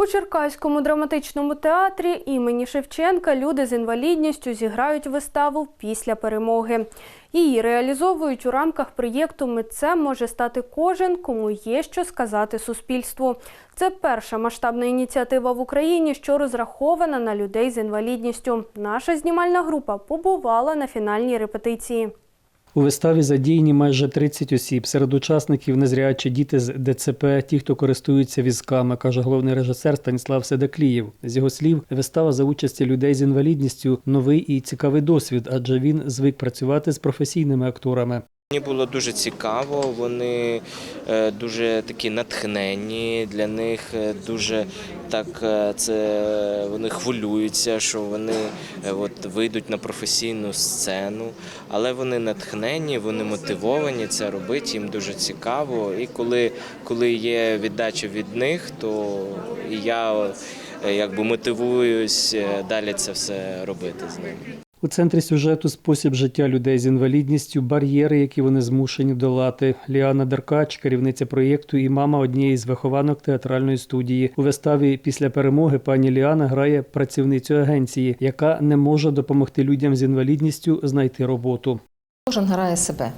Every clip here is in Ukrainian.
У Черкаському драматичному театрі імені Шевченка люди з інвалідністю зіграють виставу після перемоги. Її реалізовують у рамках проєкту Митцем може стати кожен, кому є що сказати суспільству. Це перша масштабна ініціатива в Україні, що розрахована на людей з інвалідністю. Наша знімальна група побувала на фінальній репетиції. У виставі задіяні майже 30 осіб. Серед учасників незрячі діти з ДЦП, ті, хто користуються візками, каже головний режисер Станіслав Седаклієв. З його слів, вистава за участі людей з інвалідністю новий і цікавий досвід, адже він звик працювати з професійними акторами. Мені було дуже цікаво, вони е, дуже такі натхненні, для них е, дуже так е, це вони хвилюються, що вони от, вийдуть на професійну сцену, але вони натхненні, вони мотивовані це робити, їм дуже цікаво. І коли, коли є віддача від них, то я якби мотивуюсь далі це все робити з ними. У центрі сюжету спосіб життя людей з інвалідністю, бар'єри, які вони змушені долати. Ліана Деркач, керівниця проєкту і мама однієї з вихованок театральної студії. У виставі після перемоги пані Ліана грає працівницю агенції, яка не може допомогти людям з інвалідністю знайти роботу. Кожен грає себе.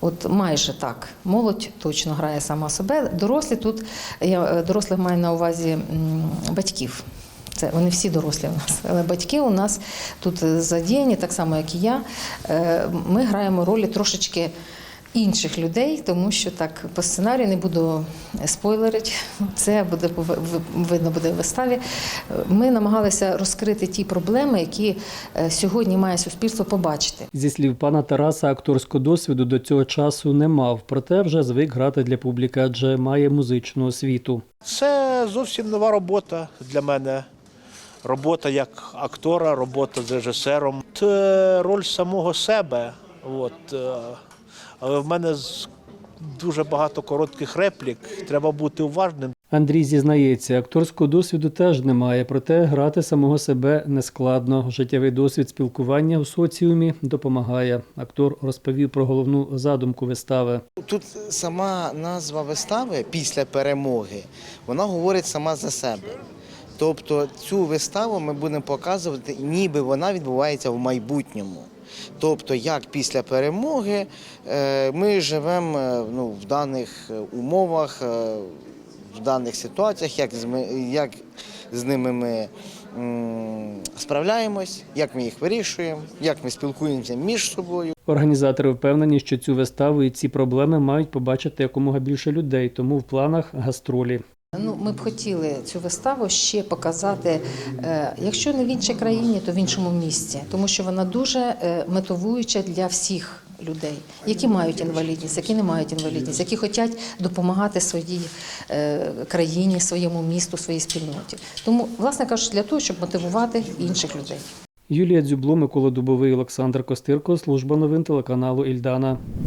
От майже так. Молодь точно грає сама себе. Дорослі тут я е, дорослих маю на увазі батьків. Це вони всі дорослі у нас, але батьки у нас тут е, задіяні, так само як і я. Е, Ми граємо ролі трошечки інших людей, тому що так по сценарію не буду спойлерити. Це буде видно буде в виставі. Е, Ми намагалися розкрити ті проблеми, які е, сьогодні має суспільство побачити. Зі слів пана Тараса, акторського досвіду до цього часу не мав, проте вже звик грати для публіки, адже має музичну освіту. Це зовсім нова робота для мене. Робота як актора, робота з режисером. Це роль самого себе. От. е, Але в мене з- дуже багато коротких реплік. Треба бути уважним. Андрій зізнається, акторського досвіду теж немає, проте грати самого себе нескладно. Життєвий досвід спілкування у соціумі допомагає. Актор розповів про головну задумку вистави. Тут сама назва вистави після перемоги, вона говорить сама за себе. Тобто цю виставу ми будемо показувати, ніби вона відбувається в майбутньому. Тобто, як після перемоги е, ми живемо е, ну, в даних е, умовах, в даних ситуаціях, як з, як з ними ми справляємось, як ми їх вирішуємо, як ми спілкуємося між собою. Організатори впевнені, що цю виставу і ці проблеми мають побачити якомога більше людей, тому в планах гастролі. Ну, ми б хотіли цю виставу ще показати, е, якщо не в іншій країні, то в іншому місті, тому що вона дуже е, мотивуюча для всіх людей, які мають інвалідність, які не мають інвалідність, які хочуть допомагати своїй е, країні, своєму місту, своїй спільноті. Тому, власне кажучи, для того, щоб мотивувати інших людей. Юлія Дзюбло, Микола Дубовий, Олександр Костирко, служба новин телеканалу Ільдана.